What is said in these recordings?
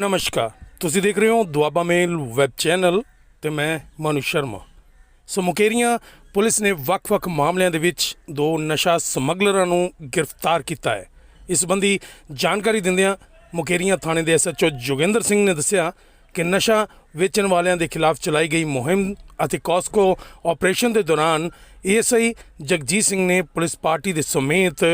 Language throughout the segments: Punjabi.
ਨਮਸਕਾਰ। ਤੁਸੀਂ ਦੇਖ ਰਹੇ ਹੋ ਦੁਆਬਾ ਮੇਲ ਵੈਬ ਚੈਨਲ ਤੇ ਮੈਂ ਮਨੂ ਸ਼ਰਮਾ। ਸੋ ਮੁਕੇਰੀਆਂ ਪੁਲਿਸ ਨੇ ਵੱਖ-ਵੱਖ ਮਾਮਲਿਆਂ ਦੇ ਵਿੱਚ ਦੋ ਨਸ਼ਾ ਸਮਗਲਰਾਂ ਨੂੰ ਗ੍ਰਿਫਤਾਰ ਕੀਤਾ ਹੈ। ਇਸ ਸੰਬੰਧੀ ਜਾਣਕਾਰੀ ਦਿੰਦਿਆਂ ਮੁਕੇਰੀਆਂ ਥਾਣੇ ਦੇ ਐਸਐਚਓ ਜੋਗਿੰਦਰ ਸਿੰਘ ਨੇ ਦੱਸਿਆ ਕਿ ਨਸ਼ਾ ਵੇਚਣ ਵਾਲਿਆਂ ਦੇ ਖਿਲਾਫ ਚਲਾਈ ਗਈ ਮੁਹਿੰਮ ਅਤੇ ਕਾਸਕੋ ਆਪਰੇਸ਼ਨ ਦੇ ਦੌਰਾਨ ਏਐਸਆਈ ਜਗਜੀਤ ਸਿੰਘ ਨੇ ਪੁਲਿਸ ਪਾਰਟੀ ਦੇ ਸਮੇਤ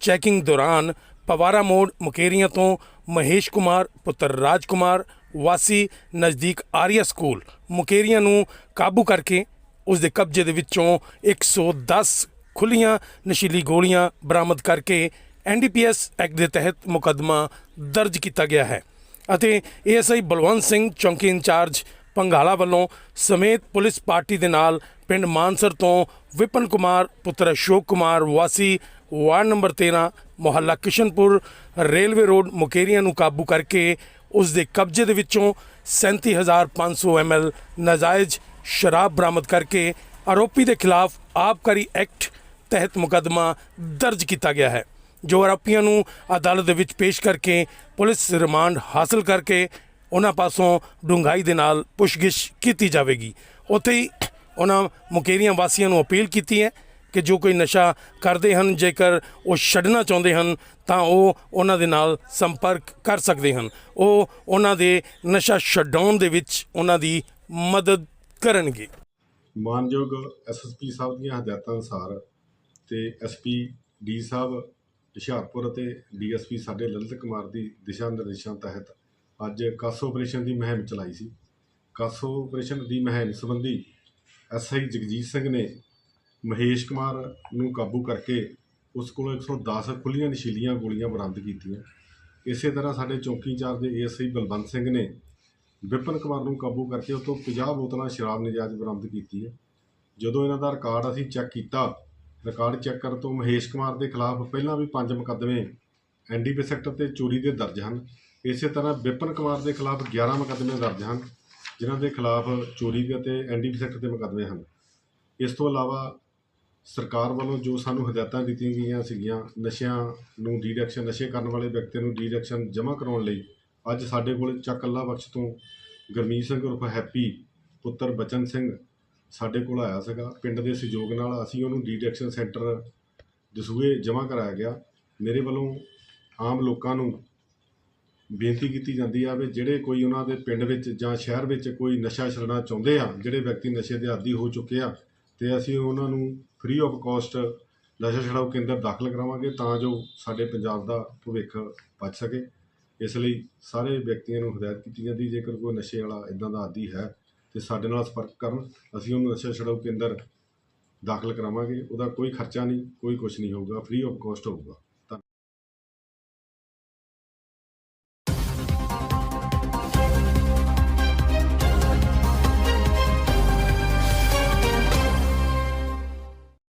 ਚੈਕਿੰਗ ਦੌਰਾਨ ਪਵਾਰਾ ਮੋੜ ਮੁਕੇਰੀਆਂ ਤੋਂ ਮਹੇਸ਼ ਕੁਮਾਰ, ਪੁੱਤਰ ਰਾਜ ਕੁਮਾਰ, ਵਾਸੀ ਨਜ਼ਦੀਕ ਆਰੀਆ ਸਕੂਲ। ਮੁਕੇਰੀਆਂ ਨੂੰ ਕਾਬੂ ਕਰਕੇ ਉਸ ਦੇ ਕਬਜ਼ੇ ਦੇ ਵਿੱਚੋਂ 110 ਖੁੱਲੀਆਂ ਨਸ਼ੀਲੀ ਗੋਲੀਆਂ ਬਰਾਮਦ ਕਰਕੇ ਐਨਡੀਪੀਐਸ ਐਕਟ ਦੇ ਤਹਿਤ ਮੁਕੱਦਮਾ ਦਰਜ ਕੀਤਾ ਗਿਆ ਹੈ ਅਤੇ ਏਐਸਆਈ ਬਲਵੰਤ ਸਿੰਘ ਚੌਂਕੀ ਇੰਚਾਰਜ ਪੰਗਾਲਾ ਵੱਲੋਂ ਸਮੇਤ ਪੁਲਿਸ ਪਾਰਟੀ ਦੇ ਨਾਲ ਪਿੰਡ ਮਾਨਸਰ ਤੋਂ ਵਿਪਨ ਕੁਮਾਰ, ਪੁੱਤਰ ਅਸ਼ੋਕ ਕੁਮਾਰ, ਵਾਸੀ ਵਾਰਡ ਨੰਬਰ 13 ਮੁਹੱਲਾ ਕਿਸ਼ਨਪੁਰ, ਰੇਲਵੇ ਰੋਡ, ਮੁਕੇਰੀਆਂ ਨੂੰ ਕਾਬੂ ਕਰਕੇ ਉਸ ਦੇ ਕਬਜ਼ੇ ਦੇ ਵਿੱਚੋਂ 37500 ml ਨਾਜਾਇਜ਼ ਸ਼ਰਾਬ ਬਰਾਮਦ ਕਰਕੇ ਆਰੋਪੀ ਦੇ ਖਿਲਾਫ ਆਬਕਾਰੀ ਐਕਟ ਤਹਿਤ ਮੁਕੱਦਮਾ ਦਰਜ ਕੀਤਾ ਗਿਆ ਹੈ, ਜੋ ਆਰੋਪੀਆਂ ਨੂੰ ਅਦਾਲਤ ਦੇ ਵਿੱਚ ਪੇਸ਼ ਕਰਕੇ ਪੁਲਿਸ ਰਿਮਾਂਡ ਹਾਸਲ ਕਰਕੇ ਉਹਨਾਂ ਪਾਸੋਂ ਡੂੰਘਾਈ ਦੇ ਨਾਲ ਪੁੱਛਗਿੱਛ ਕੀਤੀ ਜਾਵੇਗੀ। ਉੱਥੇ ਹੀ ਉਹਨਾਂ ਮੁਕੇਰੀਆਂ ਵਾਸੀਆਂ ਨੂੰ ਅਪੀਲ ਕੀਤੀ ਹੈ ਕਿ ਜੋ ਕੋਈ ਨਸ਼ਾ ਕਰਦੇ ਹਨ, ਜੇਕਰ ਉਹ ਛੱਡਣਾ ਚਾਹੁੰਦੇ ਹਨ, ਤਾਂ ਉਹ ਉਹਨਾਂ ਦੇ ਨਾਲ ਸੰਪਰਕ ਕਰ ਸਕਦੇ ਹਨ। ਉਹ ਉਹਨਾਂ ਦੇ ਨਸ਼ਾ ਛਡਾਉਣ ਦੇ ਵਿੱਚ ਉਹਨਾਂ ਦੀ ਮਦਦ ਕਰਨਗੇ। ਮਾਨਯੋਗ ਐਸਐਸਪੀ ਸਾਹਿਬ ਦੀਆਂ ਹਦਾਇਤਾਂ ਅਨੁਸਾਰ ਤੇ ਐਸਪੀ ਡੀ ਸਾਹਿਬ ਹੁਸ਼ਿਆਰਪੁਰ ਅਤੇ ਡੀਐਸਪੀ ਸਾਡੇ ਲਲਿਤ ਕੁਮਾਰ ਦੀ ਦਿਸ਼ਾ ਨਿਰਦੇਸ਼ਾਂ ਤਹਿਤ ਅੱਜ ਕਾਸੋ ਆਪਰੇਸ਼ਨ ਦੀ ਮੁਹਿੰਮ ਚਲਾਈ ਸੀ। ਕਾਸੋ ਆਪਰੇਸ਼ਨ ਦੀ ਮੁਹਿੰਮ ਸੰਬੰਧੀ ਐਸਆਈ ਜਗਜੀਤ ਸਿੰਘ ਨੇ ਮਹੇਸ਼ ਕੁਮਾਰ ਨੂੰ ਕਾਬੂ ਕਰਕੇ ਉਸ ਕੋਲੋਂ 110 ਖੁੱਲੀਆਂ ਨਸ਼ੀਲੀਆਂ ਗੋਲੀਆਂ ਬਰਾਮਦ ਕੀਤੀਆਂ। ਇਸੇ ਤਰ੍ਹਾਂ ਸਾਡੇ ਚੌਕੀ ਇੰਚਾਰਜ ਦੇ ਏਐਸਆਈ ਬਲਵੰਤ ਸਿੰਘ ਨੇ ਵਿਪਨ ਕੁਮਾਰ ਨੂੰ ਕਾਬੂ ਕਰਕੇ ਉਹ ਤੋਂ 50 ਬੋਤਲਾਂ ਸ਼ਰਾਬ ਨਜਾਇਜ਼ ਬਰਾਮਦ ਕੀਤੀ ਹੈ ਜਦੋਂ ਇਹਨਾਂ ਦਾ ਰਿਕਾਰਡ ਅਸੀਂ ਚੈੱਕ ਕੀਤਾ, ਰਿਕਾਰਡ ਚੈੱਕ ਕਰਨ ਤੋਂ ਮਹੇਸ਼ ਕੁਮਾਰ ਦੇ ਖਿਲਾਫ ਪਹਿਲਾਂ ਵੀ ਪੰਜ ਮੁਕੱਦਮੇ ਐਨਡੀਪੀ ਸੈਕਟਰ ਤੇ ਚੋਰੀ ਦੇ ਦਰਜ ਹਨ। ਇਸੇ ਤਰ੍ਹਾਂ ਵਿਪਨ ਕੁਮਾਰ ਦੇ ਖਿਲਾਫ 11 ਮੁਕੱਦਮੇ ਦਰਜ ਹਨ, ਜਿਨ੍ਹਾਂ ਦੇ ਖਿਲਾਫ ਚੋਰੀ ਦੇ ਅਤੇ ਐਨਡੀਪੀ ਸੈਕਟਰ ਦੇ ਮੁਕੱਦਮੇ ਹਨ। ਇਸ ਤੋਂ ਇਲਾਵਾ ਸਰਕਾਰ ਵੱਲੋਂ ਜੋ ਸਾਨੂੰ ਹਦਾਇਤਾਂ ਦਿੱਤੀਆਂ ਗਈਆਂ ਸੀਗੀਆਂ, ਨਸ਼ਿਆਂ ਨੂੰ ਡੀਡਕਸ਼ਨ ਨਸ਼ੇ ਕਰਨ ਵਾਲੇ ਵਿਅਕਤੀਆਂ ਨੂੰ ਡੀਡਕਸ਼ਨ ਜਮ੍ਹਾਂ ਕਰਾਉਣ ਲਈ, ਅੱਜ ਸਾਡੇ ਕੋਲ ਚੱਕ ਅੱਲਾ ਬਖਸ਼ ਤੋਂ ਗੁਰਮੀਤ ਸਿੰਘ ਉਰਫ ਹੈਪੀ ਪੁੱਤਰ ਬਚਨ ਸਿੰਘ ਸਾਡੇ ਕੋਲ ਆਇਆ ਸੀਗਾ। ਪਿੰਡ ਦੇ ਸਹਿਯੋਗ ਨਾਲ ਅਸੀਂ ਉਹਨੂੰ ਡੀਡਕਸ਼ਨ ਸੈਂਟਰ ਦਸੂਏ ਜਮ੍ਹਾਂ ਕਰਾਇਆ ਗਿਆ। ਮੇਰੇ ਵੱਲੋਂ ਆਮ ਲੋਕਾਂ ਨੂੰ ਬੇਨਤੀ ਕੀਤੀ ਜਾਂਦੀ ਆ ਵੀ ਜਿਹੜੇ ਕੋਈ ਉਹਨਾਂ ਦੇ ਪਿੰਡ ਵਿੱਚ ਜਾਂ ਸ਼ਹਿਰ ਵਿੱਚ ਕੋਈ ਨਸ਼ਾ ਛੱਡਣਾ ਚਾਹੁੰਦੇ ਆ, ਜਿਹੜੇ ਵਿਅਕਤੀ ਨਸ਼ੇ ਦੇ ਆਦੀ ਹੋ ਚੁੱਕੇ ਆ ਅਤੇ ਅਸੀਂ ਉਹਨਾਂ ਨੂੰ ਫ੍ਰੀ ਆਫ ਕੋਸਟ ਨਸ਼ਾ ਛੁਡਾਊ ਕੇਂਦਰ ਦਾਖਲ ਕਰਾਵਾਂਗੇ ਤਾਂ ਜੋ ਸਾਡੇ ਪੰਜਾਬ ਦਾ ਭਵਿੱਖ ਬਚ ਸਕੇ। ਇਸ ਲਈ ਸਾਰੇ ਵਿਅਕਤੀਆਂ ਨੂੰ ਹਦਾਇਤ ਕੀਤੀ ਜਾਂਦੀ, ਜੇਕਰ ਕੋਈ ਨਸ਼ੇ ਵਾਲਾ ਇਦਾਂ ਦਾ ਆਦੀ ਹੈ ਤੇ ਸਾਡੇ ਨਾਲ ਸੰਪਰਕ ਕਰਨ, ਅਸੀਂ ਉਹਨੂੰ ਨਸ਼ਾ ਛੁਡਾਊ ਕੇਂਦਰ ਦਾਖਲ ਕਰਾਵਾਂਗੇ। ਉਹਦਾ ਕੋਈ ਖਰਚਾ ਨਹੀਂ, ਕੋਈ ਕੁਝ ਨਹੀਂ ਹੋਊਗਾ ਫ੍ਰੀ ਆਫ ਕੋਸਟ ਹੋਊਗਾ।